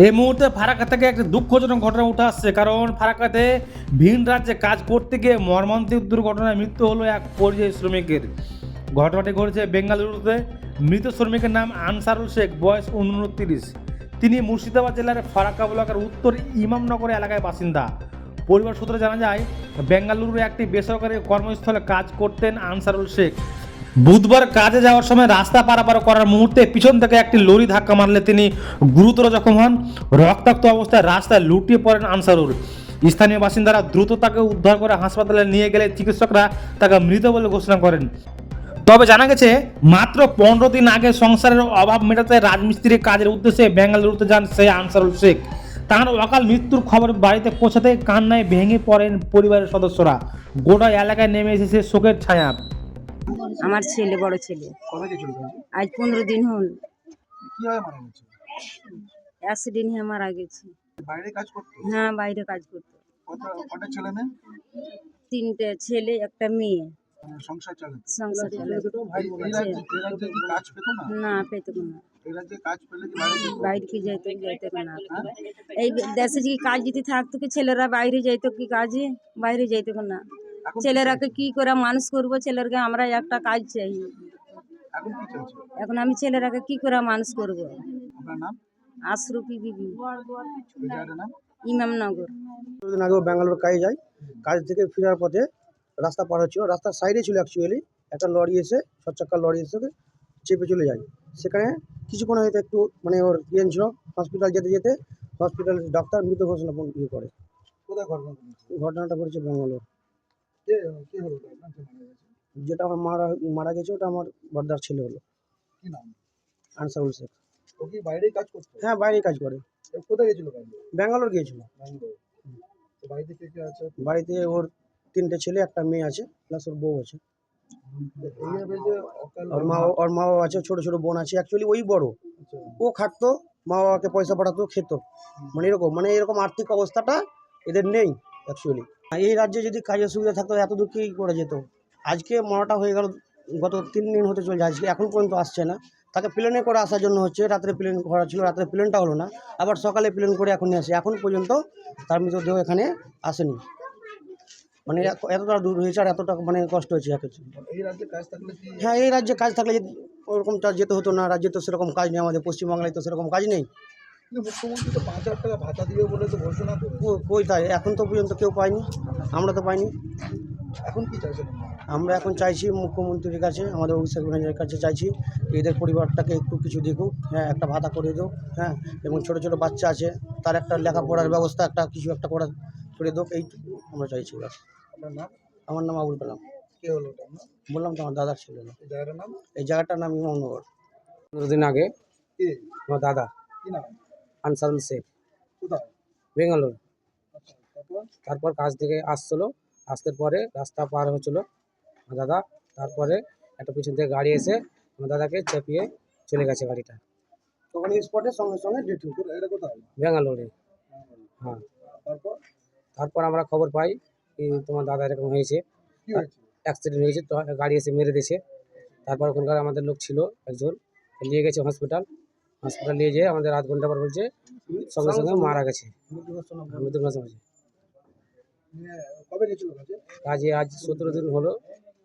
এই মুহূর্তে ফারাক্কা থেকে একটা দুঃখজনক ঘটনা উঠে আসছে, কারণ ফারাক্কাতে ভিন রাজ্যে কাজ করতে গিয়ে মর্মান্তিক দুর্ঘটনায় মৃত্যু হলো এক পরিযায়ী শ্রমিকের। ঘটনাটি ঘটেছে বেঙ্গালুরুতে। মৃত শ্রমিকের নাম আনসারুল শেখ, বয়স উনত্রিশ তিনি মুর্শিদাবাদ জেলার ফারাক্কা ব্লকের উত্তর ইমামনগর এলাকায় বাসিন্দা। পরিবার সূত্রে জানা যায়, বেঙ্গালুরুর একটি বেসরকারি কর্মস্থলে কাজ করতেন আনসারুল শেখ। বুধবার কাজে যাওয়ার সময় রাস্তা পারাপার করার মুহূর্তে পিছন থেকে একটি লরি ধাক্কা মারলে তিনি গুরুতর জখম হন। রক্তাক্ত অবস্থায় রাস্তায় লুটিয়ে পড়েন আনসারুল। স্থানীয় বাসিন্দারা দ্রুত তাকে উদ্ধার করে হাসপাতালে নিয়ে গেলে চিকিৎসকরা তাকে মৃত বলে ঘোষণা করেন। তবে জানা গেছে, মাত্র পনেরো দিন আগে সংসারের অভাব মেটাতে রাজমিস্ত্রির কাজের উদ্দেশ্যে বেঙ্গালুরুতে যান সেই আনসারুল শেখ। তার অকাল মৃত্যুর খবর বাড়িতে পৌঁছাতে কান্নায় ভেঙে পড়েন পরিবারের সদস্যরা। গোটা এলাকায় নেমে এসেছে শোকের ছায়া। আমার ছেলে বড় ছেলে। আজ পনেরো দিন হল। অ্যাক্সিডেন্ট হয়ে মারা গেছে? কাজ হ্যাঁ বাইরে কাজ করতো। তিনটে ছেলে একটা মেয়ে। মানে সংসার না? পেতো না। কাজ বাইরে কি যাইতো যাইতো না। এই দেশে কি কাজ যদি থাকতো কি ছেলেরা বাইরে যাইতো কি কাজে? বাইরে যাইতো না। ছেলেরাকে কি করে মানুষ করব? ছেলেরকে আমরা একটা কাজ চাই। এখন কি চলছে? এখন আমি ছেলেরাকে কি করে মানুষ করব? আপনার নাম? বিবি। ইমামনগর দিন আগেও ব্যাঙ্গালোর কাজে যাই। কাজ থেকে ফেরার পথে রাস্তা পার হচ্ছিল রাস্তার সাইডে ছিল অ্যাকচুয়ালি একটা লরি এসে ছ চাক্কার লরি এসে ওকে চেপে চলে যায় সেখানে কিছুক্ষণ হয়তো একটু মানে ওর ইয়ে ছিল। হসপিটাল যেতে যেতে হসপিটাল ডাক্তার মৃত ঘোষণা ইয়ে করে। কোথায় ঘটনা ঘটনাটা ঘটেছে ব্যাঙ্গালোর। কে হলো যেটা আমার মারা মারা গেছে ওটা আমার বর্দার ছেলে হলো। কি নাম? আনসারুল শেখ। ও কি বাইরেই কাজ করতো? হ্যাঁ বাইরেই কাজ করে। কোথায় গেছিল ব্যাঙ্গালোর? গিয়েছিল। বাড়িতে কে কে আছে? বাড়িতে ওর তিনটে ছেলে একটা মেয়ে আছে প্লাস ওর বউ আছে। ওর মা ওর মা বাবা আছে ছোটো ছোটো বোন আছে। অ্যাকচুয়ালি ওই বড়। আচ্ছা, ও খাটতো মা বাবাকে পয়সা পাঠাতো খেত। মানে এরকম মানে এরকম আর্থিক অবস্থাটা এদের নেই অ্যাকচুয়ালি এই রাজ্যে যদি কাজের সুবিধা থাকতো এত দূর কি করে যেত? আজকে মরাটা হয়ে গেল গত তিন দিন হতে চলছে আজকে এখন পর্যন্ত আসছে না। তাকে প্লেনে করে আসার জন্য হচ্ছে রাত্রে প্লেন করা ছিল রাত্রে প্লেনটা হলো না। আবার সকালে প্লেন করে এখন আসে এখন পর্যন্ত তার মৃতদেহ এখানে আসেনি। মানে এতটা দূর হয়েছে আর এতটা মানে কষ্ট হয়েছে একে এই রাজ্যে কাজ হ্যাঁ এই রাজ্যে কাজ থাকলে ওরকমটা যেতে হতো না রাজ্যে তো সেরকম কাজ নেই আমাদের পশ্চিমবাংলায় তো সেরকম কাজ নেই। কিন্তু মুখ্যমন্ত্রী তো পাঁচ হাজার টাকা ভাতা দিয়ে বলে তো ঘোষণা করে কো- কই তাই? এখন তো পর্যন্ত কেউ পায়নি। আমরা তো পাইনি। এখন কি চাইছেন আমরা এখন চাইছি মুখ্যমন্ত্রীর কাছে আমাদের অভিষেক ব্যানার্জির কাছে চাইছি এদের পরিবারটাকে একটু কিছু দেখুক হ্যাঁ একটা ভাতা করে দেও হ্যাঁ এবং ছোটো ছোটো বাচ্চা আছে তার একটা লেখাপড়ার ব্যবস্থা একটা কিছু একটা করা করে দেও এইটুকু আমরা চাইছি আমার নাম আবুল কালাম। কে হলো ওটা বললাম তো আমার দাদার ছিল না এই জায়গাটার নাম? এই জায়গাটার নাম ইমামনগর পনেরো দিন আগে আমার দাদা। কি নাম? আনসারুল শেখ বেঙ্গালোর। আচ্ছা তারপর? কাজ থেকে আসছিল। আসতে পরে রাস্তা পার আমার দাদা তারপরে একটা পিছন থেকে গাড়ি এসে আমার দাদাকে চেপিয়ে চলে গেছে গাড়িটা। ওখানে স্পটের সঙ্গে সঙ্গে ডেট এটা কোথায়? বেঙ্গালোরে। হ্যাঁ। তারপর? তারপর আমরা খবর পাই কি তোমার দাদা এরকম হয়েছে। হয়েছে? অ্যাক্সিডেন্ট হয়েছে তো গাড়ি এসে মেরে দিয়েছে। তারপর ওখানকার আমাদের লোক ছিল একজন। নিয়ে গেছে হসপিটাল। হসপিটাল নিয়ে যেয়ে আমাদের আধ ঘণ্টা পর বলছে সঙ্গে সঙ্গে মারা গেছে। মৃত্যু ঘোষণা হয়েছে নিয়ে কবে গেছিল কাজে আজ সতেরো দিন হলো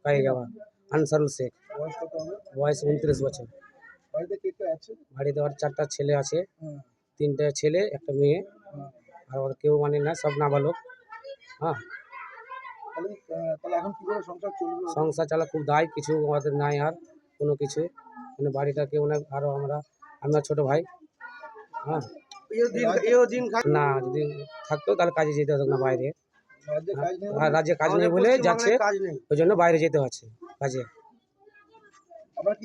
কাজে যাওয়া আনসারুল শেখ। বয়স উনত্রিশ বছর। বাড়িতে ওর চারটা ছেলে আছে, তিনটে ছেলে, একটা মেয়ে। আর ওর কেউ মানে না, সব নাবালক। হ্যাঁ। সংসার চালা খুব দায়, কিছু আমাদের নাই আর কোনো কিছু। মানে বাড়িটা কেউ না আরও আমরা আমরা ছোটো ভাই? হ্যাঁ। না যদি থাকতো তাহলে কাজে যেতে হতো না বাইরে। রাজ্যে কাজ নেই আর রাজ্যে কাজ নেই বলে যাচ্ছে ওই জন্য বাইরে যেতে হচ্ছে কাজে। আপনারা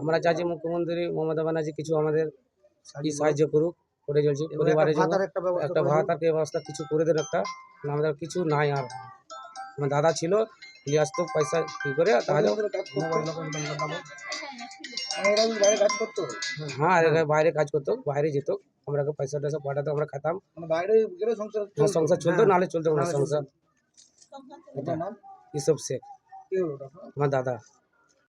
আমরা চাইছি মুখ্যমন্ত্রী মমতা ব্যানার্জি কিছু আমাদের সাহায্য করুক। করে চলছি পরিবারের জন্য একটা ভাতার ব্যবস্থা কিছু করে দেন একটা না আমাদের কিছু নাই আর। আমার দাদা ছিল নিয়ে আসতো পয়সা কি করে তাহলে কতদিন ধরে কাজ করতো আমরা বাইরে কাজ করতো হ্যাঁ আর এরা বাইরে কাজ করতো বাইরে যেত আমরা পয়সা টয়সা পাঠাতো আমরা খেতাম মানে বাইরে গেলে সংসার আমার সংসার চলতো নাহলে চলতো না সংসার আপনার নাম ইসব শেখ কে হলো ওটা আপনার? আমার দাদা